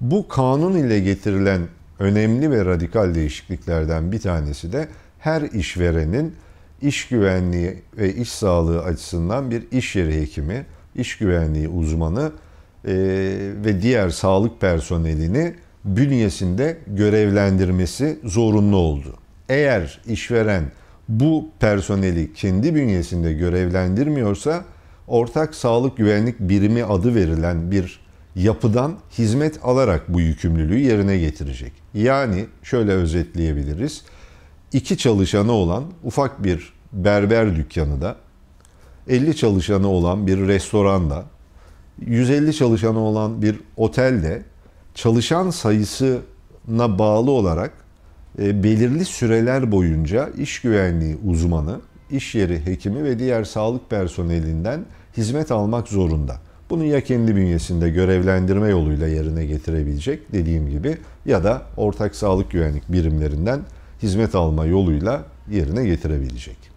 Bu kanun ile getirilen önemli ve radikal değişikliklerden bir tanesi de her işverenin iş güvenliği ve iş sağlığı açısından bir iş yeri hekimi, iş güvenliği uzmanı e, ve diğer sağlık personelini bünyesinde görevlendirmesi zorunlu oldu. Eğer işveren bu personeli kendi bünyesinde görevlendirmiyorsa ortak sağlık güvenlik birimi adı verilen bir yapıdan hizmet alarak bu yükümlülüğü yerine getirecek. Yani şöyle özetleyebiliriz. İki çalışanı olan ufak bir berber dükkanı da 50 çalışanı olan bir restoranda 150 çalışanı olan bir otelde çalışan sayısına bağlı olarak e, belirli süreler boyunca iş güvenliği uzmanı, iş yeri hekimi ve diğer sağlık personelinden hizmet almak zorunda. Bunu ya kendi bünyesinde görevlendirme yoluyla yerine getirebilecek dediğim gibi ya da ortak sağlık güvenlik birimlerinden hizmet alma yoluyla yerine getirebilecek.